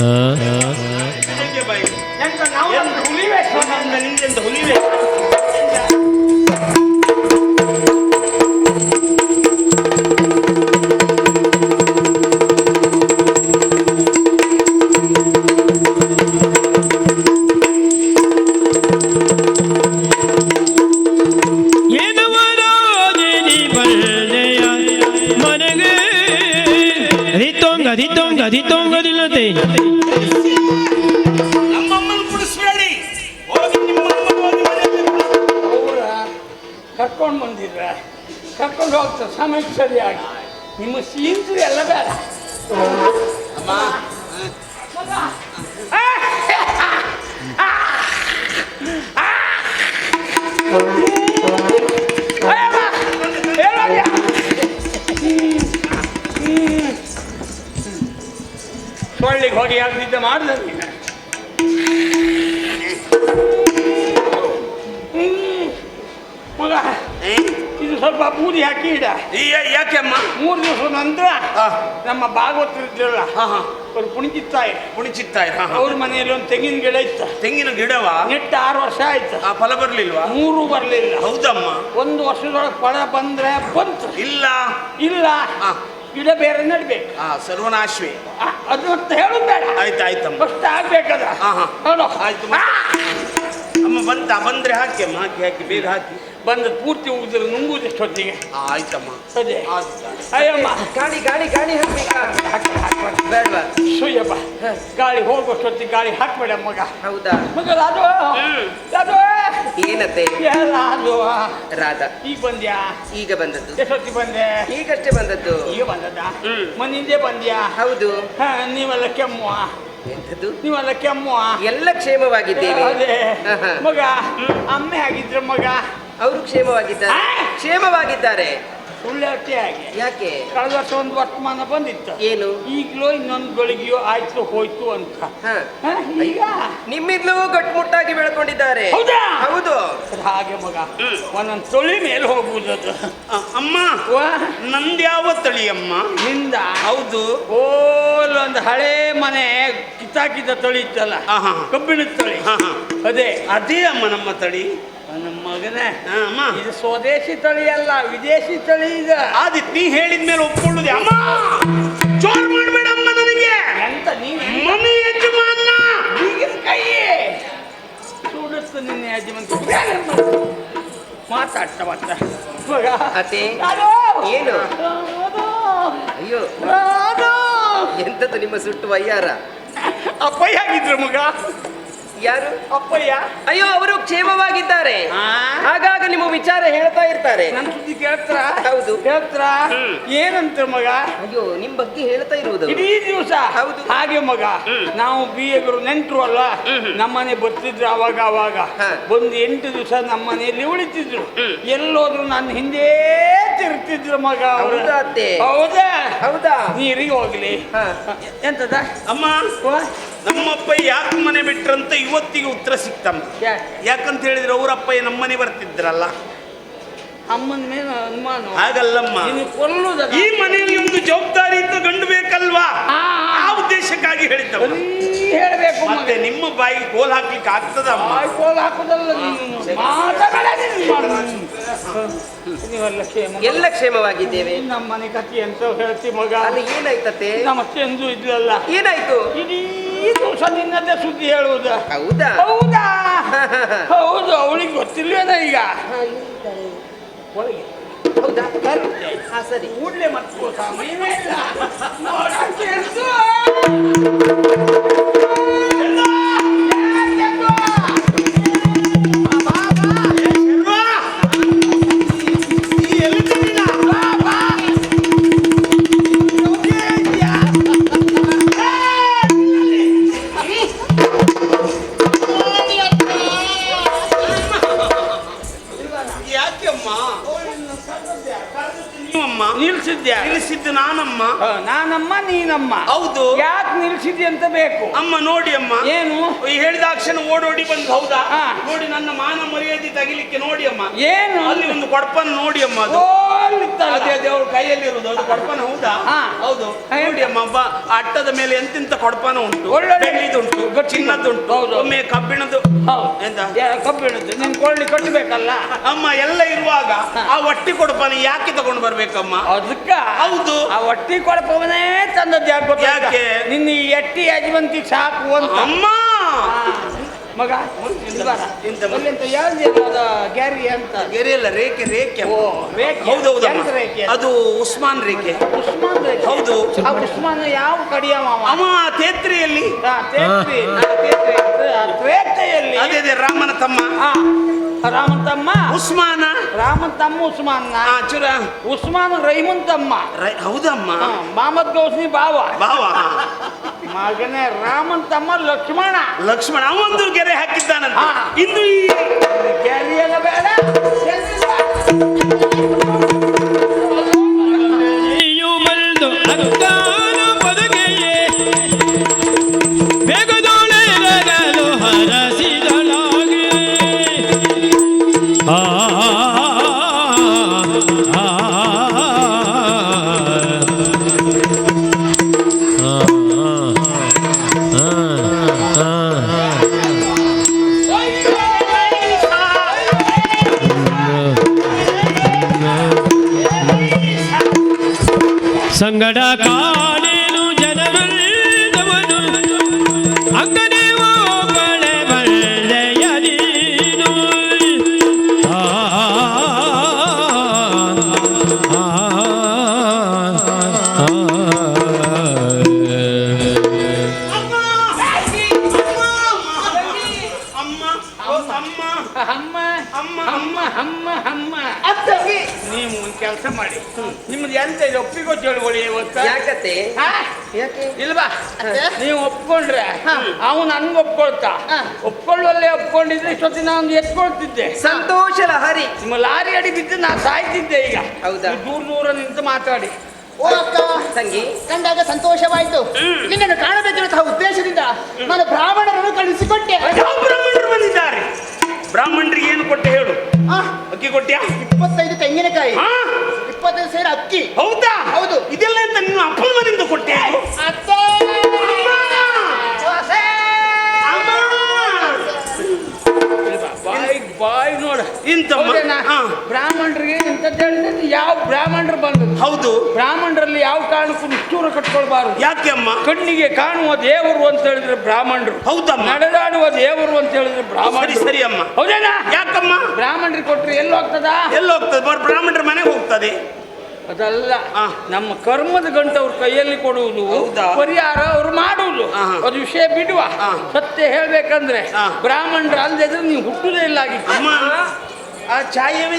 ಹೀಗೆ ಬಾಯಿ? ಎಂತ ನಾವು ಒಂದು ಹುಲಿ ವೇಷ ನಮ್ದು ನಿಮ್ದೆಂತ ಹುಲಿವೆ ಕರ್ಕೊಂಡು ಬಂದಿದ್ರ ಕರ್ಕೊಂಡು ಹೋಗ್ತಾ ಸಮಯಕ್ಕೆ ಸರಿಯಾಗಿ ನಿಮ್ಮ ಸೀನ್ಸು ಎಲ್ಲ ಬೇಡ ಮಗ. ಆ! ಆ! ಆ! ಅಯ್ಯಮ್ಮ! ಹೇಳಯ್ಯ. ಹ್ಮ್. ಸೊಳ್ಳಿಗೆ ಹೋಗಿ ಹಾಕ್ತಿದ್ದೆ ಮಾಡಿದ ಸ್ವಲ್ಪ ಬೂದಿ ಹಾಕಿ ಇಡ. ಈ ಯಾಕೆ ಅಮ್ಮ? ಮೂರು ದಿವಸ ನಂತರ. ನಮ್ಮ ಭಾಗವತರು ಇದ್ರಲ್ಲ ಹಾ. ಅವ್ರು ಪುಣಿಚಿತ್ತಾಯಿ ಪುಣಿಚಿತ್ತಾಯಿ. ಅವ್ರ ಮನೆಯಲ್ಲಿ ಒಂದು ತೆಂಗಿನ ಗಿಡ ಇತ್ತು. ತೆಂಗಿನ ಗಿಡವ? ನೆಟ್ಟು ಆರು ವರ್ಷ ಆಯ್ತು. ಆ ಫಲ ಬರ್ಲಿಲ್ವಾ? ಮೂರು ಬರಲಿಲ್ಲ. ಹೌದಮ್ಮ. ಒಂದು ವರ್ಷದೊಳಗೆ ಫಲ ಬಂದ್ರೆ ಬಂತು. ಇಲ್ಲ. ಇಲ್ಲ. ಗಿಡ ಬೇರೆ ನಡ್ಬೇಕು. ಹಾ ಸರ್ವನಾಶ್ವಿ. ಅದು ಅಂತ ಹೇಳೋದು ಬೇಡ. ಆಯ್ತು ಆಯ್ತಮ್ಮ. ಫಸ್ಟ್ ಆಗ್ಬೇಕದ. ಹಾ, ಹಾ. ಆಯ್ತು. ಅಮ್ಮ ಬಂತ ಬಂದ್ರೆ ಹಾಕಿ ಅಮ್ಮ ಹಾಕಿ ಹಾಕಿ ಬೇಗ ಹಾಕಿ. ಬಂದ ಪೂರ್ತಿ ಉಗಿದ್ರೆ ನುಂಗುದು ಎಷ್ಟೊತ್ತಿಗೆ ಆಯ್ತಮ್ಮ. ಸರಿ. ಆಯ್ತು. ಅಯ್ಯಮ್ಮ. ಗಾಳಿ ಗಾಳಿ ಗಾಳಿ ಹಾಕ್ಬೇಕಾ. ಹಾಕ್ಬೇಡ ಬೇಡವಾ ಸುಯ್ಯಪ್ಪ ಗಾಳಿ ಹೋಗೋಷ್ಟೊತ್ತಿಗೆ ಗಾಳಿ ಹಾಕ್ಬೇಡ ಮಗ. ಹೌದಾ? ಮಗ ರಾಜು. ರಾಜು ಏನತ್ತೆ? ಎಲ್ಲ ರಾಜು ರಾಧಾ. ಈಗ ಬಂದ್ಯಾ? ಈಗ ಬಂದದ್ದು. ಎಷ್ಟೊತ್ತಿಗೆ ಬಂದೆ? ಈಗಷ್ಟೇ ಬಂದದ್ದು. ಈಗ ಬಂದದ್ದಾ. ಮನಿಂದೆ ಬಂದ್ಯಾ? ಹೌದು. ಹಾ, ನೀವೆಲ್ಲ ಕೆಮ್ಮುವ? ಎಂಥದ್ದು? ನೀವೆಲ್ಲ ಕೆಮ್ಮುವ? ಎಲ್ಲ ಕ್ಷೇಮವಾಗಿದ್ದೇವೆ. ಮಗ ಅಮ್ಮೆ ಆಗಿದ್ರೆ ಮಗ ಅವರು ಕ್ಷೇಮವಾಗಿದ್ದಾರೆ! ಕ್ಷೇಮವಾಗಿದ್ದಾರೆ. ಆಗಿ. ಯಾಕೆ? ಕಳೆದ ವರ್ಷ ಒಂದು ವರ್ತಮಾನ ಬಂದಿತ್ತು. ಏನು? ಈಗಲೂ ಇನ್ನೊಂದು ಗಳಿಗೆಯೋ ಆಯ್ತು ಹೋಯ್ತು ಅಂತ. ಈಗ? ನಿಮ್ಮಿದ್ಲೂ ಗಟ್ಟುಮುಟ್ಟಾಗಿ ಬೆಳ್ಕೊಂಡಿದ್ದಾರೆ. ಹೌದಾ? ಹೌದು. ಹಾಗೆ ಮಗ. ಒಂದೊಂದು ತೊಳಿ ಮೇಲೆ ಹೋಗುವುದು ಅದು ಅಮ್ಮ ನಂದ್ಯಾವ ತಳಿ ಅಮ್ಮ? ನಿಂದ? ಹೌದು. ಓಲ್ ಒಂದು ಹಳೆ ಮನೆ ಕಿತ್ತಾಕಿದ್ದ ತಳಿ ಇತ್ತಲ್ಲ. ಕಬ್ಬಿಣದ ತಳಿ. ಅದೇ. ಅದೇ ಅಮ್ಮ ನಮ್ಮ ತಳಿ. ನಮ್ಮ ಮಗನೇ ಹಾ, ಅಮ್ಮ. ಇದು ಸ್ವದೇಶಿ ತಳಿ ಅಲ್ಲ ವಿದೇಶಿ ತಳಿ ಇದು ಆದಿತ್ ನೀ ಹೇಳಿದ ಮೇಲೆ ಒಪ್ಕೊಳ್ಳುದೆ. ಅಮ್ಮ ಜೋರ್ ಮಾಡ್ಬೇಡಮ್ಮ ನನಗೆ. ಎಂತ ನೀನು ಮನೆ ಯಜಮಾನ. ಈಗಿನ ಕೈ ಸುಡುತ್ತ ನಿನ್ನ ಯಜಮಾನ್ಗೆ ಮಾತಾಡ್ತಾ ಮಾತ್ರ ಮಗ ಅತ್ತೆ ರಾಧು! ಏನು? ರಾಧು! ಅಯ್ಯೋ. ರಾಧು! ಎಂಥದ್ದು ನಿಮ್ಮ ಸುಟ್ಟು ವಯ್ಯಾರ ಅಪ್ಪ ಆಗಿದ್ರು ಮಗ. ಯಾರು? ಅಪ್ಪಯ್ಯ. ಅಯ್ಯೋ ಅವರು ಕ್ಷೇಮವಾಗಿದ್ದಾರೆ. ಹಾಗಾಗ ಆಗಾಗ ನಿಮ್ಮ ವಿಚಾರ ಹೇಳ್ತಾ ಇರ್ತಾರೆ. ನನ್ ಸುದ್ದಿ ಕೇಳ್ತಾರ? ಹೌದು. ಕೇಳ್ತಾರ? ಏನಂತ ಮಗ? ಅಯ್ಯೋ ನಿಮ್ ಬಗ್ಗೆ ಹೇಳ್ತಾ ಇರುವುದು. ಇಡೀ ದಿವಸ? ಹೌದು. ಹಾಗೆ ಮಗ? ನಾವು ಬಿ ಎಗರು ನೆಂಟ್ರು ಅಲ್ಲ ನಮ್ಮನೆ ಬರ್ತಿದ್ರು ಅವಾಗ ಅವಾಗ. ಒಂದು ಎಂಟು ದಿವಸ ನಮ್ಮನೆಯಲ್ಲಿ ಉಳಿತಿದ್ರು. ಎಲ್ಲೋದ್ರು ನನ್ನ ಹಿಂದೆ ತಿರುಗ್ತಿದ್ರು ಮಗ. ಹೌದಾ ಹೌದಾ? ನೀರಿಗೆ ಹೋಗ್ಲಿ. ಹ. ಎಂತದ? ಅಮ್ಮ? ನಮ್ಮಪ್ಪ ಯಾಕೆ ಮನೆ ಬಿಟ್ರಂತ ಇವತ್ತಿಗೆ ಉತ್ತರ ಸಿಕ್ತಮ್ಮ. ಯಾಕೆ? ಯಾಕಂತ ಹೇಳಿದ್ರೆ ಅವರಪ್ಪಯ್ಯ ನಮ್ಮನೆ ಬರ್ತಿದ್ರಲ್ಲ. ಅಮ್ಮನ ಮೇಲೆ ಅನುಮಾನ. ಹಾಗಲ್ಲಮ್ಮ. ಈ ಮನೆಯಲ್ಲಿ ಒಂದು ಜವಾಬ್ದಾರಿ ಇದ್ದು ಗಂಡು ಬೇಕಲ್ವಾ ಆ ಉದ್ದೇಶಕ್ಕಾಗಿ ಹೇಳಿದ್ದವ ಹೇಳಬೇಕು ಮತ್ತೆ ನಿಮ್ಮ ಬಾಯಿಗೆ ಕೋಲ್ ಹಾಕ್ಲಿಕ್ಕೆ ಆಗ್ತದ ಕೋಲ್ ಹಾಕುದಲ್ಲ ಎಲ್ಲ ಕ್ಷೇಮವಾಗಿದ್ದೇವೆ. ನಮ್ಮ ಮನೆ ಕಥೆ ಅಂತ ಹೇಳ್ತಿ ಮಗ? ಅಲ್ಲಿ ಏನಾಯ್ತತೆ ನಮ್ಮ ಚಂದು ಇದ್ಲಲ್ಲ. ಏನಾಯ್ತು? ಇಡೀ ದಿವಸ ನಿನ್ನದೇ ಸುದ್ದಿ ಹೇಳುವುದ. ಹೌದಾ? ಹೌದಾ? ಹೌದು ಅವಳಿಗೆ ಗೊತ್ತಿಲ್ವೇನ ಈಗ? ಒಳಗೆ. ಹೌದಾ? ಹಾ ಸರಿ. ಕೂಡಲೇ ಮತ್ತೆ ಸಮಯವೇ ಇಲ್ಲ. ನಿಲ್ಸಿದ್ಯಾ? ನಿಲ್ಲಿಸಿದ್ದು ನಾನಮ್ಮ. ನಾನಮ್ಮ ನೀನಮ್ಮ. ಹೌದು. ಯಾಕೆ ನಿಲ್ಸಿದ್ಯ ಅಂತ ಬೇಕು? ಅಮ್ಮ ನೋಡಿ ಅಮ್ಮ. ಏನು? ಈ ಹೇಳಿದಾಕ್ಷಣ ಓಡೋಡಿ ಬಂದು ಹೌದಾ. ನೋಡಿ ನನ್ನ ಮಾನ ಮರ್ಯಾದೆ ತಗಿಲಿಕ್ಕೆ ನೋಡಿ ಅಮ್ಮ. ಏನು? ಅಲ್ಲಿ ಒಂದು ಕೊಡಪನ್ನು ನೋಡಿ ಅಮ್ಮ ಅದು. ಓ, ಅಲ್ಲಿತ್ತಲ್ಲ. ಅದೇ ಕೊಡಪಾನ ಹೌದಾ ಹಾ. ಹೌದು. ಹಾ, ಹೇಳಿ. ನೋಡಿ ಅಮ್ಮ ಬಾ. ಅಟ್ಟದ ಮೇಲೆ ಎಂತೆಂತ ಕೊಡಪಾನ ಉಂಟು? ಬೆಳ್ಳಿದುಂಟು ಚಿನ್ನದುಂಟು. ಒಮ್ಮೆ ಕಬ್ಬಿಣದ್ದು ಹೌದು ಎಂತ? ಕಬ್ಬಿಣದ್ದು. ನಿನ್ ಕೊಳ್ಳಿ ಕಟ್ಟಬೇಕಲ್ಲ? ಅಮ್ಮ ಎಲ್ಲ ಇರುವಾಗ ಆ ಒಟ್ಟಿ ಕೊಡಪಾನ ಯಾಕೆ ತಗೊಂಡು ಬರ್ಬೇಕಮ್ಮ? ಅದಕ್ಕ? ಹೌದು. ಆ ಒಟ್ಟಿ ಕೊಡಪವನೇ ತಂದದ್ದು ಯಾಕೆ ಯಾಕೆ? ನಿನ್ನ ಈ ಎಟ್ಟಿ ಯಜಮಂತಿ ಸಾಕು ಅಂತ. ಅಮ್ಮ! ಮಗ ಅಂತ ಯಾವ್ದು ಅದ ಗ್ಯಾರಿ ಅಂತ. ಗೆರೆಯಲ್ಲ ರೇಖೆ ರೇಖೆ ಓ ರೇಖೆ. ಹೌದೌದು ಹೌದು ರೇಖೆ? ಅದು? ಉಸ್ಮಾನ್ ರೇಖೆ. ಉಸ್ಮಾನ್ ರೇಖೆ. ಹೌದು. ಆ ಉಸ್ಮಾನ್ ಯಾವ ಕಡಿಯ ಮಾವ? ಅಮ್ಮ ತೇತ್ರಿಯಲ್ಲಿ ಆ, ತೇತ್ರಿ ಆ, ತೇತ್ರಿ ಆ, ತ್ರೇತೆಯಲ್ಲಿ ಅದೇ ಅದೇ ರಾಮನ ತಮ್ಮ. ಆ, ರಾಮನ್ ತಮ್ಮ. ಉಸ್ಮಾನ. ರಾಮನ್ ತಮ್ಮ ಉಸ್ಮಾನ್. ಆ ಚುರ. ಉಸ್ಮಾನ್ ರೈಮನ್ ತಮ್ಮ. ರೈ- ಹೌದಮ್ಮ. ಮಾಮದ್ ಮೊಹಮ್ಮದ್ ಗೌಸ್ನಿ ಬಾವ ಬಾವ ಮಗನೇ ರಾಮನ್ ತಮ್ಮ ಲಕ್ಷ್ಮಣ. ಲಕ್ಷ್ಮಣ ಅವಂದು ಗೆರೆ ಹಾಕಿದ್ದಾನಂತ. ಇನ್ನು ಈ ಗೆರೆಯಲ್ಲ ಬೇಡ ನೀವು ಒಪ್ಕೊಂಡ್ರೆ ಹಾ. ಅವನು ನನ್ಗೆ ಒಪ್ಕೊಳ್ತಾ. ಹಾ. ಒಪ್ಕೊಳ್ಳುವಲ್ಲೇ ಒಪ್ಕೊಂಡಿದ್ರೆ ಇಷ್ಟೊತ್ತಿನ ನಾನು ಎತ್ಕೊಳ್ತಿದ್ದೆ. ಸಂತೋಷ ಲಹರಿ ನಿಮ್ಮ ಲಾರಿ ಅಡಿ ಬಿದ್ದು ನಾನು ಸಾಯ್ತಿದ್ದೆ ಈಗ. ಹೌದಾ? ದೂರ ದೂರ ನಿಂತು ಮಾತಾಡಿ. ಓ ಅಕ್ಕ. ತಂಗಿ. ಕಂಡಾಗ ಸಂತೋಷವಾಯ್ತು. ನಿನ್ನನ್ನು ಕಾಣಬೇಕಿರುವಂತಹ ಉದ್ದೇಶದಿಂದ ನಾನು ಬ್ರಾಹ್ಮಣರನ್ನು ಕಳಿಸಿಕೊಟ್ಟೆ ಯಾವ ಬ್ರಾಹ್ಮಣರು ಬಂದಿದ್ದಾರೆ. ಬ್ರಾಹ್ಮಣರಿಗೆ ಏನು ಕೊಟ್ಟೆ ಹೇಳು? ಅಕ್ಕಿ ಕೊಟ್ಟ್ಯಾ ಇಪ್ಪತ್ತೈದು ತೆಂಗಿನಕಾಯಿ. ಹಾ ಇಪ್ಪತ್ತೈದು ಸೇರ ಅಕ್ಕಿ. ಹೌದಾ? ಹೌದು. ಇದೆಲ್ಲ ಅಂತ ನಿನ್ನ ಅಪ್ಪನ ಮನೆಯಿಂದ ಕೊಟ್ಟೆ? ಅತ್ತೆ! ಇಂತಮ್ಮ ಬ್ರಾಹ್ಮಣರಿಗೆ ಇಂಥದ್ದು ಹೇಳಿದ್ರೆ ಯಾವ ಬ್ರಾಹ್ಮಣರು ಬಂದದ್ದು? ಹೌದು. ಬ್ರಾಹ್ಮಣರಲ್ಲಿ ಯಾವ ಕಾರಣಕ್ಕೂ ನಿಷ್ಠೂರ ಕಟ್ಕೊಳ್ಬಾರ್ದು. ಯಾಕೆ ಅಮ್ಮ? ಕಣ್ಣಿಗೆ ಕಾಣುವ ದೇವರು ಅಂತ ಹೇಳಿದ್ರೆ ಬ್ರಾಹ್ಮಣರು. ಹೌದಮ್ಮ. ನಡೆದಾಡುವ ದೇವರು ಅಂತ ಹೇಳಿದ್ರೆ ಬ್ರಾಹ್ಮಣ ಸರಿ ಅಮ್ಮ. ಹೌದೇನಾ? ಯಾಕಮ್ಮ? ಬ್ರಾಹ್ಮಣರಿಗೆ ಕೊಟ್ಟರೆ ಎಲ್ಲಿ ಹೋಗ್ತದ? ಎಲ್ಲಿ ಹೋಗ್ತದೆ ಬರ್ ಬ್ರಾಹ್ಮಣರ ಮನೆಗೆ ಹೋಗ್ತದೆ. ಅದಲ್ಲ. ನಮ್ಮ ಕರ್ಮದ ಗಂಟು ಅವ್ರ ಕೈಯಲ್ಲಿ ಕೊಡುವುದು ಹೌದಾ? ಪರಿಹಾರ ಅವ್ರು ಮಾಡುವುದು. ಅದು ವಿಷಯ ಬಿಡುವ. ಸತ್ಯ ಹೇಳ್ಬೇಕಂದ್ರೆ. ಬ್ರಾಹ್ಮಣರು ಅಲ್ಲದೆ ನೀವು ಹುಟ್ಟುದೇ ಇಲ್ಲ ಆಗಿತ್ತು ಆ ಛಾಯವೇ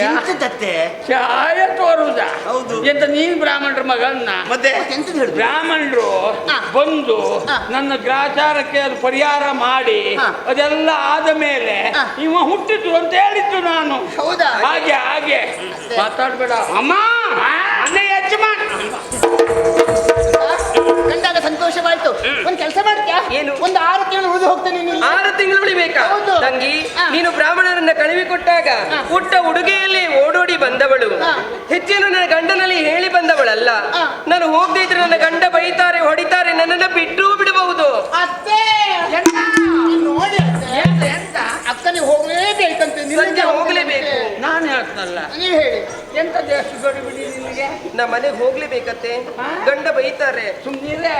ಎಂತದತ್ತೆ? ಛಾಯ ತೋರುದ ಹೌದು. ಎಂತ ನೀನ್ ಬ್ರಾಹ್ಮಣರ ಮಗನ್ನ? ಮತ್ತೆ? ಎಂತದು ಹೇಳುದು? ಬ್ರಾಹ್ಮಣರು ಹಾ. ಬಂದು ಹಾ. ನನ್ನ ಗ್ರಾಚಾರಕ್ಕೆ ಅದು ಪರಿಹಾರ ಮಾಡಿ ಹಾ. ಅದೆಲ್ಲ ಆದ ಮೇಲೆ ಹಾ. ಇವ ಹುಟ್ಟಿದ್ರು ಅಂತ ಹೇಳಿದ್ದು ನಾನು. ಹೌದಾ? ಹಾಗೆ ಹಾಗೆ. ಮಾತಾಡ್ಬೇಡ. ಅಮ್ಮ ಅನ್ನ ಯಜಮಾನ್. ಸಂತೋಷವಾಯ್ತು. ಒಂದ್ ಕೆಲಸ ಮಾಡ್ತ್ಯಾ? ಏನು? ಒಂದು ಆರು ಉಳಿದು ಹೋಗ್ತೇನೆ ನೀನು ಆರು ತಿಂಗಳು ಉಳಿಬೇಕಾ ಹೌದು. ತಂಗಿ ಹಾ. ನೀನು ಬ್ರಾಹ್ಮಣರನ್ನ ಕಳುಹಿಕೊಟ್ಟಾಗ ಹಾ. ಪುಟ್ಟ ಉಡುಗೆಯಲ್ಲಿ ಓಡೋಡಿ ಬಂದವಳು ಹಾ. ಹೆಚ್ಚಿನ ನನ್ನ ಗಂಡನಲ್ಲಿ ಹೇಳಿ ಬಂದವಳಲ್ಲ ಹಾ. ನಾನು ಹೋಗದೆ ಇದ್ರೆ ನನ್ನ ಗಂಡ ಬೈತಾರೆ ಹೊಡಿತಾರೆ ನನ್ನನ್ನ ಬಿಟ್ಟು ಬಿಡಬಹುದು ಅತ್ತೆ ನೋಡಿ ಅತ್ತೆ. ಅಕ್ಕ ನೀವು ಹೋಗ್ಲೇಬೇಕಂತೆ ನಿನಗೆ ಸಂಜೆ ಹೋಗ್ಲೇಬೇಕು. ನಾನು ಹೇಳ್ತಲ್ಲ ನೀವು ಹೇಳಿ ಎಂತ ದೇಶ ಗಡಿಬಿಡಿ ನಿನಗೆ ನಾ ಮನೆಗೆ ಹೋಗ್ಲೇಬೇಕತ್ತೆ ಹಾ? ಗಂಡ ಬೈತಾರೆ ಸುಮ್ಮನಿರೆ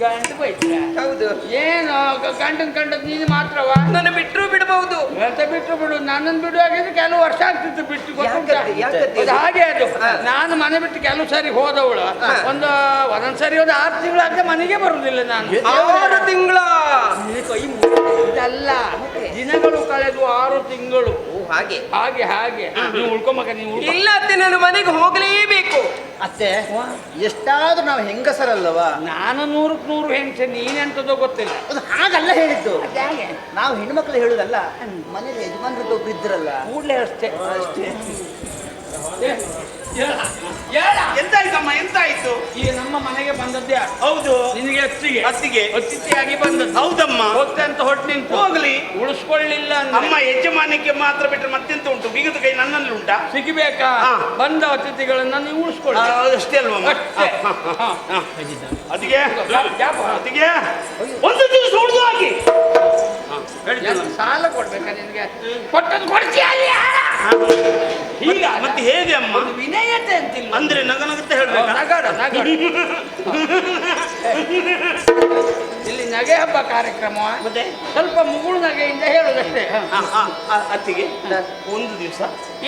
ಗಂಡು ಬೈತ್ರ ಹೌದು. ಏನು? ಗಂಡನ್ ಕಂಡದ್ ನೀನು ಮಾತ್ರವ? ನನ್ನ ಬಿಟ್ಟರು ಬಿಡಬಹುದು ಎಂತ ಬಿಟ್ಟು ಬಿಡು ನನ್ನನ್ನು ಬಿಡುವಾಗಿದ್ರೆ ಕೆಲವು ವರ್ಷ ಆಗ್ತಿತ್ತು ಬಿಟ್ಟು ಗೊತ್ತುಂಟಾ? ಅದು ಹಾಗೆ ಅದು. ನಾನು ಮನೆ ಬಿಟ್ಟು ಕೆಲವು ಸಾರಿ ಹೋದವಳು. ಒಂದು ಒಂದೊಂದ್ ಸಾರಿ ಒಂದು ಆರು ತಿಂಗಳಾದ್ರೆ ಮನೆಗೆ ಬರುದಿಲ್ಲ ನಾನು. ಆರು ತಿಂಗಳ. ಇದಲ್ಲ ದಿನಗಳು ಕಳೆದು ಆರು ತಿಂಗಳು. ಹಾಗೆ. ಹಾಗೆ ಹಾಗೆ. ನೀವು ಉಳ್ಕೊಂಬಕ ನೀವು ಉಳ್ಕೊ. ಇಲ್ಲ ಅತ್ತೆ ನಾನು ಮನೆಗೆ ಹೋಗಲೇಬೇಕು. ಅತ್ತೆ ಎಷ್ಟಾದ್ರೂ ನಾವು ಹೆಂಗಸರಲ್ಲವಾ? ನಾನು ನೂರಕ್ಕೆ ನೂರು ಹೆಂಗ್ಸೆ ನೀನೆಂತದೋ ಗೊತ್ತಿಲ್ಲ. ಅದು ಹಾಗಲ್ಲ ಹೇಳಿದ್ದು. ಹಾಗೆ? ನಾವು ಹೆಣ್ಮಕ್ಳು ಹೇಳುದಲ್ಲ ಮನೇಲಿ ಯಜಮಾನ್ರದ್ದು ಒಬ್ರು ಇದ್ರಲ್ಲ. ಕೂಡಲೇ ಅಷ್ಟೇ. ಅಷ್ಟೇ. ಎಂತಾಯ್ತಮ್ಮ ಎಂತಾಯ್ತು? ಈ ನಮ್ಮ ಮನೆಗೆ ಬಂದದ್ದೇ ಹೌದು. ನಿನಗೆ ಅತ್ತಿಗೆ. ಅತ್ತಿಗೆ. ಅತಿಥಿಯಾಗಿ ಬಂದದ್ದು. ಹೌದಮ್ಮ. ಹೋಗ್ತೆ ಅಂತ ಹೊಟ್ಟು ನಿಂತು. ಹೋಗ್ಲಿ. ಉಳಿಸ್ಕೊಳ್ಳಿಲ್ಲ ನಮ್ಮ ಯಜಮಾನಕ್ಕೆ ಮಾತ್ರ ಬಿಟ್ಟರೆ ಮತ್ತೆಂತ ಉಂಟು? ಬಿಗಿದ ಕೈ ನನ್ನಲ್ಲಿ ಉಂಟಾ? ಸಿಗಬೇಕಾ. ಬಂದ ಅತಿಥಿಗಳನ್ನ ನೀವು ಉಳಿಸ್ಕೊಳ್ಳಿ. ಅಷ್ಟೇ. ಹಾ. ಅದಕ್ಕೆ ಜಾಪ. ಒಂದು ದಿವಸ ಉಳಿದು ಹಾಕಿ ಏನು ಸಾಲ ಕೊಡ್ಬೇಕಾ ನಿನ್ಗೆ? ಕೊಟ್ಟದ್ದು ಕೊಡ್ತೀಯ ಈಗ ಮತ್ತೆ ಹೇಗೆ ಅಮ್ಮ? ಒಂದು ವಿನಯತೆ ಅಂತಿಲ್ಲ. ಅಂದ್ರೆ ನಗನಗುತ್ತ ಹೇಳ್ಬೇಕು? ನಗಾಡ ನಗರ ಇಲ್ಲಿ ನಗೆ ಹಬ್ಬ ಕಾರ್ಯಕ್ರಮ. ಮತ್ತೆ? ಸ್ವಲ್ಪ ಮುಗುಳು ನಗೆಯಿಂದ ಹೇಳುದಷ್ಟೇ. ಅತ್ತಿಗೆ. ಒಂದು ದಿವಸ.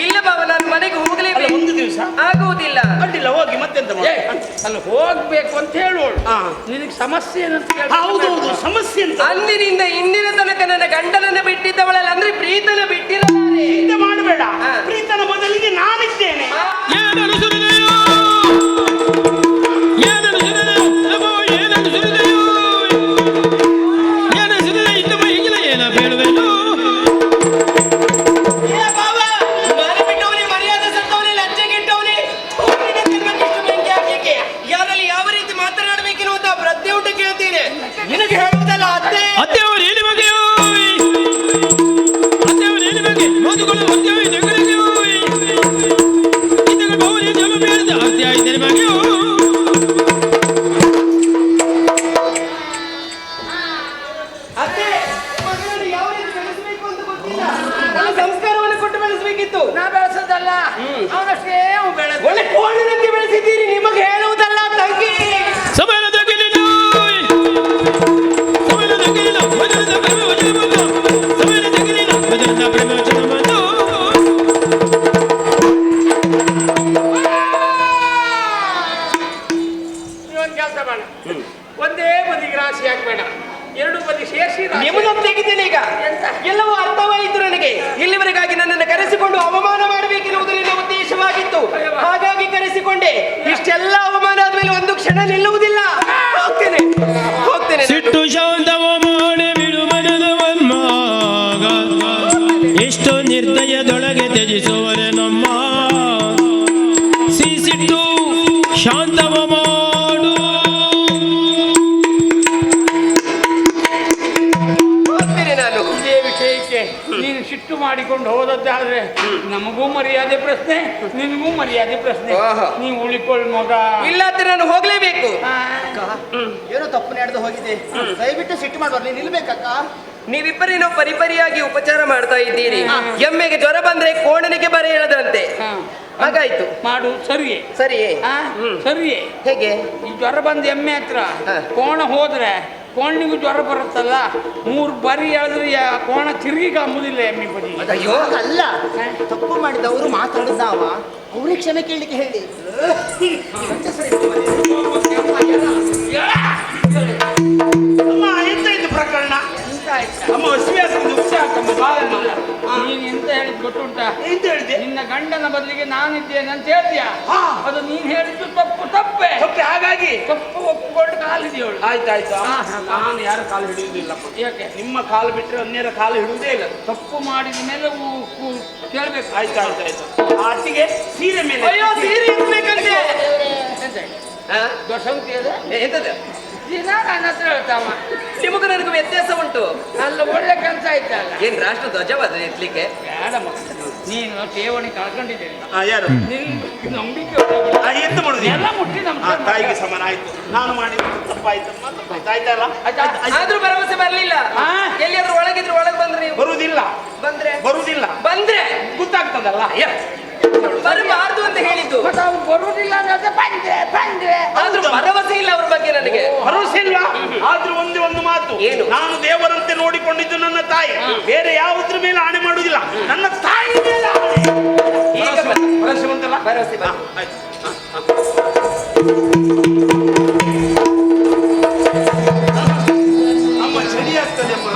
ಇಲ್ಲ ಬಾಬಾ ನಾನು ಮನೆಗೆ ಅಲ್ಲ ಒಂದು ದಿವಸ? ಆಗುವುದಿಲ್ಲ. ಅಡ್ಡಿಲ್ಲ ಹೋಗಿ ಮತ್ತೆಂತ ಅಲ್ಲ ಹೋಗ್ಬೇಕು ಅಂತ ಹೇಳುವಳು ಹಾ. ನಿನಗೆ ಸಮಸ್ಯೆ ಏನಂತ ಹೌದು ಹೌದು. ಅಂದಿನಿಂದ ಇಂದಿನ ತನಕ ನನ್ನ ಗಂಡನನ್ನ ಬಿಟ್ಟಿದ್ದವಳಲ್ಲ. ಬೇಡ ಅತ್ತೆ ಇಷ್ಟೆಲ್ಲ ಅವಮಾನ ಆದ್ಮೇಲೆ ಒಂದು ಕ್ಷಣ ನಿಲ್ಲುವುದಿಲ್ಲ ನಮಗೂ ಮರ್ಯಾದೆ ಪ್ರಶ್ನೆ ನಿನಗೂ ಮರ್ಯಾದೆ ಪ್ರಶ್ನೆ. ಆಹಾ. ನೀವು ಉಳಿಕೊಳ್ಳಿ ಮಗ. ಇಲ್ಲಾದ್ರೆ ನಾನು ಹೋಗ್ಲೇಬೇಕು. ಆ, ಏನೋ ತಪ್ಪು ನಡೆದು ಹೋಗಿದೆ. ದಯವಿಟ್ಟು ಸಿಟ್ಟು ಮಾಡುವ ನೀನು ನಿಲ್ಬೇಕಕ್ಕ ನೀವಿಬ್ಬರೇನೋ ಪರಿಪರಿಯಾಗಿ ಉಪಚಾರ ಮಾಡ್ತಾ ಇದ್ದೀರಿ. ಎಮ್ಮೆಗೆ ಜ್ವರ ಬಂದ್ರೆ ಕೋಣನಿಗೆ ಬರ ಹೇಳದಂತೆ ಹಾ. ಹಾಗಾಯ್ತು. ಮಾಡು ಸರಿಯೇ. ಸರಿಯೇ. ಆ, ಸರಿಯೇ. ಹೇಗೆ? ಈ ಜ್ವರ ಬಂದ ಎಮ್ಮೆ ಹತ್ರ. ಹಾ. ಕೋಣ ಹೋದ್ರೆ ಕೋಣಿಗೂ ಜ್ವರ ಬರುತ್ತಲ್ಲ ಮೂರು ಬಾರಿ ಹೇಳಿದ್ರೆ ಆ ಕೋಣ ತಿರುಗಿ ಕಾಂಬುದಿಲ್ಲ ಎಮ್ಮಿ ಬದಿ. ಅಯ್ಯೋ ಅಲ್ಲ. ತಪ್ಪು ಮಾಡಿದವರು ಮಾತಾಡಿದ್ದಾವ. ಅವ್ರಿಗೆ ಕ್ಷಮೆ ಕೇಳಲಿಕ್ಕೆ ಹೇಳಿ. ಅಮ್ಮ ಎಂತಾಯ್ತು ಪ್ರಕರಣ? ಎಂತ ಆಯ್ತಾ? ಅಮ್ಮ ಬಾಳಮ್ಮ. ನೀನ್ ಎಂತ ಹೇಳಿದ್ ಗೊತ್ತುಂಟ? ಎಂತ ಹೇಳಿದೆ ನಿನ್ನ ಗಂಡನ ಬದಲಿಗೆ ನಾನಿದ್ದೇನೆ ಅಂತ ಹೇಳ್ತೀಯ? ಹಾ. ಅದು ನೀನ್ ಹೇಳಿದ್ದು ತಪ್ಪು ತಪ್ಪೆ. ತಪ್ಪೆ ಹಾಗಾಗಿ? ತಪ್ಪು ಕಾಲಿದೆಯವಳು ಆಯ್ತಾಯ್ತು. ನಾನು ಯಾರ ಕಾಲು ಹಿಡಿಯುವುದಿಲ್ಲಪ್ಪ. ಯಾಕೆ? ನಿಮ್ಮ ಕಾಲು ಬಿಟ್ಟರೆ ಅನ್ಯರ ಕಾಲು ಹಿಡುವುದೇ ಇಲ್ಲ. ತಪ್ಪು ಮಾಡಿದ ಮೇಲೆ ಕೇಳಬೇಕು. ಆಯ್ತು ಆಯ್ತು ಆಯ್ತು. ಆಟಿಗೆ ಸೀರೆ ಮೇಲೆ ಅಯ್ಯೋ ಸೀರೆ ಇರ್ಬೇಕಂತೆ ಎಂತದು? ದಿನ ನನ್ನ ಹತ್ರ ಹೇಳ್ತಾವ. ನಿಮಗೂ ನನಗೂ ವ್ಯತ್ಯಾಸ ಉಂಟು. ಅಲ್ಲ ಒಳ್ಳೆ ಕೆಲಸ ಆಯ್ತಲ್ಲ. ಏನ್ ರಾಷ್ಟ್ರ ಧ್ವಜವಾದ ಎತ್ತಲಿಕ್ಕೆ ಬೇಡ ಮಗ ನೀನು ಠೇವಣಿ ಕಳ್ಕೊಂಡಿದ್ದೇನೆ ಯಾರು? ನಿನ್ ನಂಬಿಕೆ ಎಂತ ಮಾಡುದು ಎಲ್ಲ ಮುಟ್ಟಿ ನಮ್ಮ ತಾಯಿಗೆ ಸಮಾನ ಆಯ್ತು. ನಾನು ಮಾಡಿದ ತಪ್ಪಾಯ್ತಮ್ಮ ತಪ್ಪಾಯ್ತು ಆಯ್ತಲ್ಲ ಆಯ್ತಾ? ಆದ್ರೂ ಭರವಸೆ ಬರ್ಲಿಲ್ಲ? ಎಲ್ಲಿಯಾದ್ರೂ ಒಳಗಿದ್ರು ಒಳಗ್ ಬಂದ್ರೆ ನೀವು. ಬರುವುದಿಲ್ಲ ಬಂದ್ರೆ? ಬರುವುದಿಲ್ಲ ಬಂದ್ರೆ? ಗೊತ್ತಾಗ್ತದಲ್ಲ? ಅಯ್ಯ. ಹೇಳಿದ್ದು ಮತ್ತೆ ಅವ್ರು ಬರುವುದಿಲ್ಲ ಅನ್ನೋದು ಆದ್ರೂ ಭರವಸೆ ಇಲ್ಲ ಅವ್ರ ಬಗ್ಗೆ ನನಗೆ. ಭರವಸೆ ಇಲ್ಲ. ಆದ್ರೂ ಒಂದೇ ಒಂದು ಮಾತು. ಏನು? ನಾನು ದೇವರಂತೆ ನೋಡಿಕೊಂಡಿದ್ದು ನನ್ನ ತಾಯಿ. ಬೇರೆ ಯಾವುದ್ರ ಮೇಲೆ ಆಣೆ ಮಾಡುವುದಿಲ್ಲ. ನನ್ನ ತಾಯಿ ಮೇಲೆ ಆಣೆ. ಈಗ ಭರವಸೆ ಬಂತು. ಬಂತು. ಭರವಸೆ ಬಂತಲ್ಲ? ಭರವಸೆ ಹಾ, ಆಯ್ತು. ಹಾ, ಹಾ. ಅಮ್ಮ ಚಳಿ ಆಗ್ತದೆ ಅಮ್ಮ.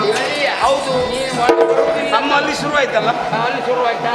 ಹೌದು. ಅಮ್ಮ ಅಲ್ಲಿ ಶುರು ಆಯ್ತಲ್ಲ? ಅಲ್ಲಿ ಶುರು ಆಯ್ತಾ?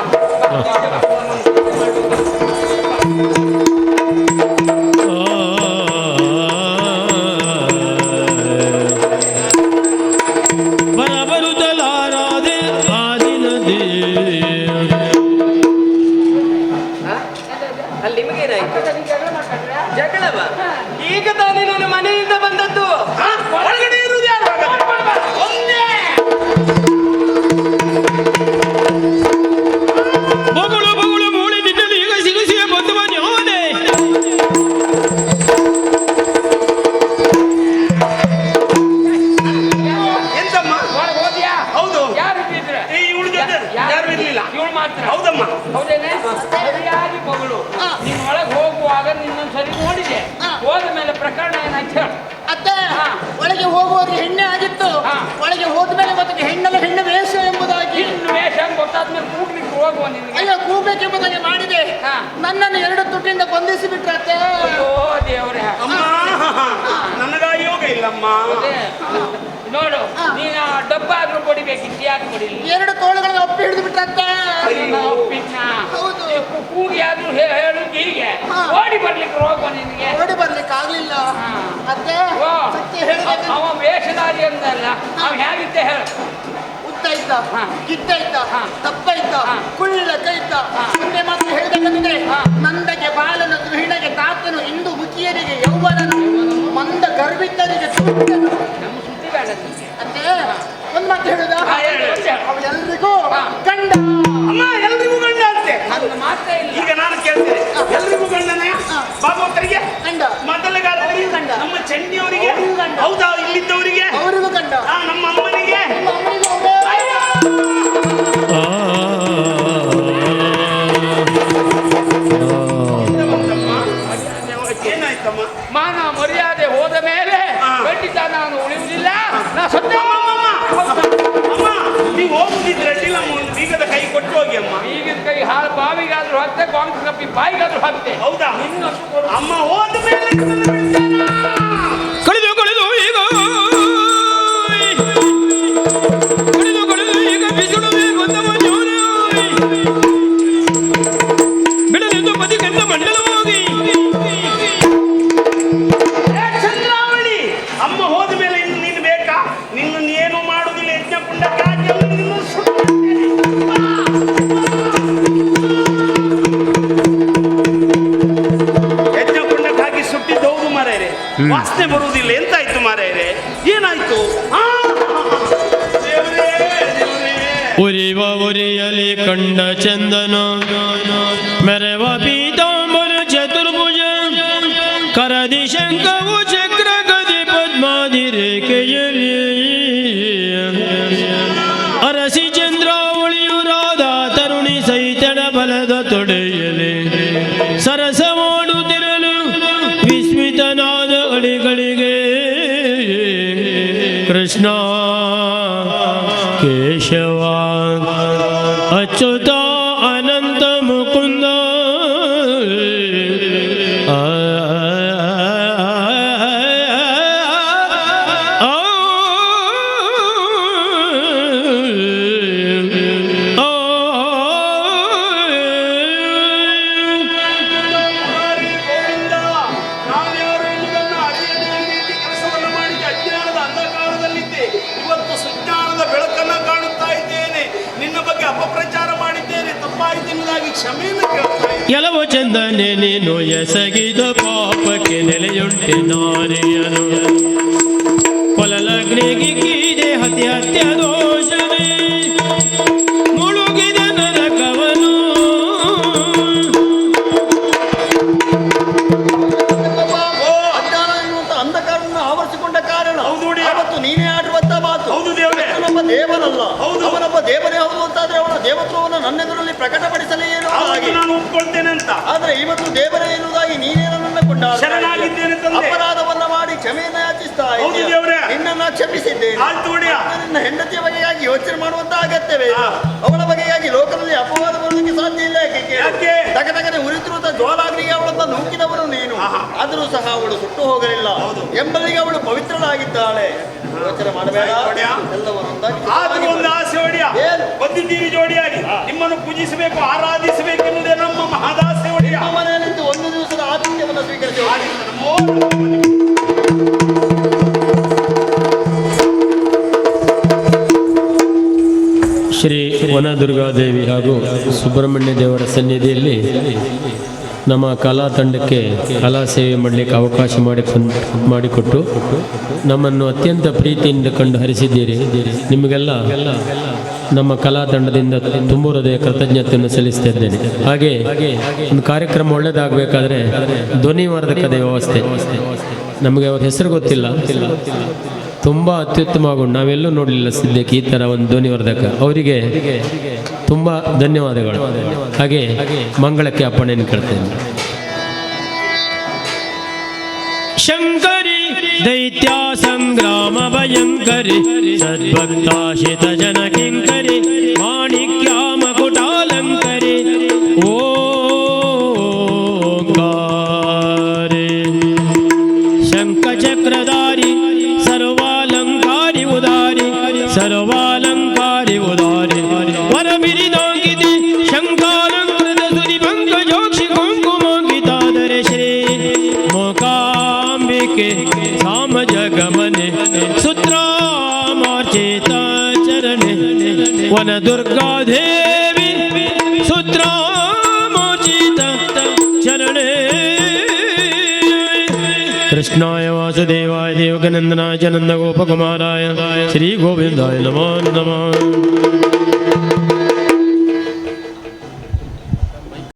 ನೋಡಿದೆ ಹಾ. ಹೋದ ಮೇಲೆ ಪ್ರಕರಣ ಏನಾಯ್ತು ಹೇಳು. ಅತ್ತೆ ಹಾ. ಒಳಗೆ ಹೋಗುವಾಗ ಹೆಣ್ಣೆ ಆಗಿತ್ತು ಹಾ. ಒಳಗೆ ಹೋದ್ಮೇಲೆ ಮತ್ತೆ ಹೆಣ್ಣಲ್ಲ ಹೆಣ್ಣು ವೇಷ ಎಂಬುದಾಗಿ ಹೆಣ್ಣು ವೇಷ ಗೊತ್ತಾದ್ಮೇಲೆ ಹೋಗುವ ನಿನ್ಗೆ. ಅಯ್ಯೋ ಕೂಗ್ಬೇಕೆಂಬುದಾಗಿ ಮಾಡಿದೆ. ಹಾ. ನನ್ನನ್ನು ಎರಡು ತುಟಿಯಿಂದ ಬಂಧಿಸಿ ಬಿಟ್ರತ್ತೆ. ಅಯ್ಯೋ ದೇವ್ರೆ. ಅಮ್ಮ ನನಗ ಯೋಗ ಇಲ್ಲಮ್ಮ. ಅದೇ. ನೋಡು ನೀನು ಡಬ್ಬ ಆದ್ರೂ ಕೊಡಿಬೇಕಿತ್ತು ಯಾಕೆ ಕೊಡಿ ಎರಡು ತೋಳುಗಳನ್ನ ಒಪ್ಪಿ ಹಿಡಿದು ಬಿಟ್ರೆ ಅತ್ತೆ ಪಿನ್ನ ಹೌದು. ಕೂಗಿ ಆದ್ರೂ ಹೇ- ಹೇಳುದು ಹೀಗೆ. ಹಾ. ಓಡಿ ಬರ್ಲಿಕ್ಕೆ ರೋಗ ನಿನಗೆ. ಓಡಿ ಬರ್ಲಿಕ್ಕೆ ಆಗ್ಲಿಲ್ಲ. ಹಾ. ಅತ್ತೆ ಓ, ಸತ್ಯ ಹೇಳಿದಾಗ ಅವ ವೇಷಧಾರಿ ಅಂದಲ್ಲ. ಅವ ಹೇಗಿದ್ದೆ ಹೇಳು. ದಪ್ಪ ಇದ್ದ? ಹಾ. ಕುಳ್ಳಕ ಇದ್ದ? ಹಾ. ಮಾತು ಹೇಳಿದಂತೆ ನಂದಗೆ ಬಾಲನು ಗೃಹಿಣಗೆ ತಾತನು ಇಂದು ಮುಖಿಯರಿಗೆ ಯೌವನನು ಮಂದ ಗರ್ಭಿತರಿಗೆ ನಿನಗೆ ಅತ್ತೆ ಒಂದ್ ಮಾತು ಹೇಳುದ. ಅವಳೆಲ್ರಿಗೂ. ಗಂಡ. ಅಮ್ಮ ಎಲ್ರಿಗೂ ಗಂಡ ಅಂತೆ. ಈಗ ನಾನು ಕೇಳ್ತೇನೆ. ಎಲ್ರಿಗೂ ಗಂಡನೇ. ಭಾಗವತರಿಗೆ? ಗಂಡ. ಮೊದಲಿಗಾರರಿಗೆ? ಗಂಡ. ನಮ್ಮ ಚಂಡಿಯವರಿಗೆ? ಅವ್ರಿಗೂ. ಹೌದಾ ಇಲ್ಲಿದ್ದವರಿಗೆ? ಅವರಿಗೂ ಗಂಡ. ಆ ನಮ್ಮ ಅಮ್ಮನಿಗೆ? ಮಾನ ಮರ್ಯಾದೆ ಹೋದ ಮೇಲೆ. ಖಂಡಿತ ನಾನು ಉಳಿಯುವುದಿಲ್ಲ. ನಾ ಸತ್ಯ. ನೀವು ಹೋಗುದಿದ್ರೆ ಅಡ್ಡಿಲ್ಲ ಅಮ್ಮ, ಒಂದು ಬೀಗದ ಕೈ ಕೊಟ್ಟು ಹೋಗಿ ಅಮ್ಮ. ಈಗಿನ ಕೈ ಹಾಳು ಬಾವಿಗಾದ್ರೂ ಹಾಕ್ತೆ ಕಾಂಗ್ರೆಸ್ ಕಪ್ಪಿ ಬಾಯಿಗಾದ್ರೂ ಹಾಕ್ತೆ. ಹೌದಾ. ಅಮ್ಮ ಹೋದ ಮೇಲೆ ವಾಸನೆ ಬರುವುದಿಲ್ಲ. ಎಂತಾಯ್ತು ಮಾರಾಯರೆ ಏನಾಯ್ತು. ಉರಿವ ಉರಿಯಲಿ ಕಂಡ ಚಂದನ. अचुतो ಕೊಲಲಗ್ನಿಗೆ ಹತ್ಯ ಹತ್ಯ ಶರಣಾಗಿದ್ದೇನೆ ತಂದೆ. ಅಪರಾಧವನ್ನ ಮಾಡಿ ಕ್ಷಮೆಯನ್ನ ಯಾಚಿಸ್ತಾ ಹೌದು. ದೇವ್ರೆ. ನಿನ್ನನ್ನ ಕ್ಷಮಿಸಿದ್ದೇನೆ ಆಯ್ತು ನಿನ್ನ ಹೆಂಡತಿಯ ಬಗೆಯಾಗಿ ಯೋಚನೆ ಮಾಡುವಂತ ಅಗತ್ಯವೇ. ಅವಳ ಬಗೆಯಾಗಿ ಲೋಕದಲ್ಲಿ ಅಪವಾದ ಬರುವುದಕ್ಕೆ ಸಾಧ್ಯ ಇಲ್ಲ ಯಾಕೆ? ತಗತಗನೆ ಉರಿತಿರುವಂತ ಜ್ವಾಲಾಗ್ನಿಗೆ ಅವಳನ್ನ ನೂಕಿದವರು ನೀನು. ಆದರೂ ಸಹ ಅವಳು ಸುಟ್ಟು ಹೋಗಲಿಲ್ಲ. ಎಂಬಲ್ಲಿಗೆ ಅವಳು ಪವಿತ್ರಳಾಗಿದ್ದಾಳೆ ಯೋಚನೆ ಮಾಡಬೇಡ. ಎಲ್ಲವನ್ನೊಂದಾಗಿ ಒಂದು ಆಸೆ ಒಡೆಯ? ಬಂದಿದ್ದೀರಿ ಜೋಡಿಯಾಗಿ ನಿಮ್ಮನ್ನು ಪೂಜಿಸಬೇಕು ಆರಾಧಿಸಬೇಕು ಎನ್ನುವುದೇ ನಮ್ಮ ಮಹದಾಸೆ ಒಡೆಯ ಮನೆಯಲ್ಲಿದ್ದು ಒಂದು ದಿವಸದ ಶ್ರೀ ವನದುರ್ಗಾದೇವಿ ಹಾಗೂ ಸುಬ್ರಹ್ಮಣ್ಯ ದೇವರ ಸನ್ನಿಧಿಯಲ್ಲಿ ನಮ್ಮ ಕಲಾ ತಂಡಕ್ಕೆ ಕಲಾ ಸೇವೆ ಮಾಡಲಿಕ್ಕೆ ಅವಕಾಶ ಮಾಡಿ ಮಾಡಿಕೊಟ್ಟು ನಮ್ಮನ್ನು ಅತ್ಯಂತ ಪ್ರೀತಿಯಿಂದ ಕಂಡು ಹರಿಸಿದ್ದೀರಿ. ನಿಮಗೆಲ್ಲ ನಮ್ಮ ಕಲಾ ತಂಡದಿಂದ ತುಂಬ ಹೃದಯ ಕೃತಜ್ಞತೆಯನ್ನು ಸಲ್ಲಿಸ್ತಾ ಇದ್ದೇನೆ ಹಾಗೆ ಒಂದು ಕಾರ್ಯಕ್ರಮ ಒಳ್ಳೆಯದಾಗಬೇಕಾದ್ರೆ ಧ್ವನಿವರ್ಧಕದ ವ್ಯವಸ್ಥೆ ನಮಗೆ ಅವ್ರ ಹೆಸರು ಗೊತ್ತಿಲ್ಲ. ತುಂಬ ಅತ್ಯುತ್ತಮಗೊಂಡು, ನಾವೆಲ್ಲೂ ನೋಡಲಿಲ್ಲ ಸದ್ಯಕ್ಕೆ ಈ ಥರ ಒಂದು ಧ್ವನಿವರ್ಧಕ. ಅವರಿಗೆ ತುಂಬ ಧನ್ಯವಾದಗಳು. ಹಾಗೆ ಮಂಗಳಕ್ಕೆ ಅಪ್ಪಣೆಯನ್ನು ಕೇಳ್ತೇನೆ. ಶಂಕರಿ ದೈತ್ಯ ಸಂಗ್ರಾಮ ಭಯಂಕರಿ ಸದ್ಭಕ್ತಾಶಿತ ಜನ ಕಿಂಕರಿ, ಮಾಣಿಕ್ಯ ಮಕುಟಾಲಂಕರಿ, ಓಂಕಾರಿ. ಶಂಖಚಕ್ರಧಾರಿ ಸರ್ವಾಲಂಕಾರಿ സർവാലങ്കാരി ഉദാരി വരമിരി നോക്കിതി ശങ്കാലംകൃത സുരിഭംഗ ജോക്ഷി കുങ്കുമോങ്കിതാദര ശ്രീ മോകാംബികെ സാമ ജഗമനെ സുത്രാമാർജിത ചരണെ വന ദുർഗാദേവി സുത്രാമോചിത ചരണേ കൃഷ്ണ वासुदेवाय देवकनंदनाय च नंदगोपकुमाराय श्री गोविंदाय नमो नमः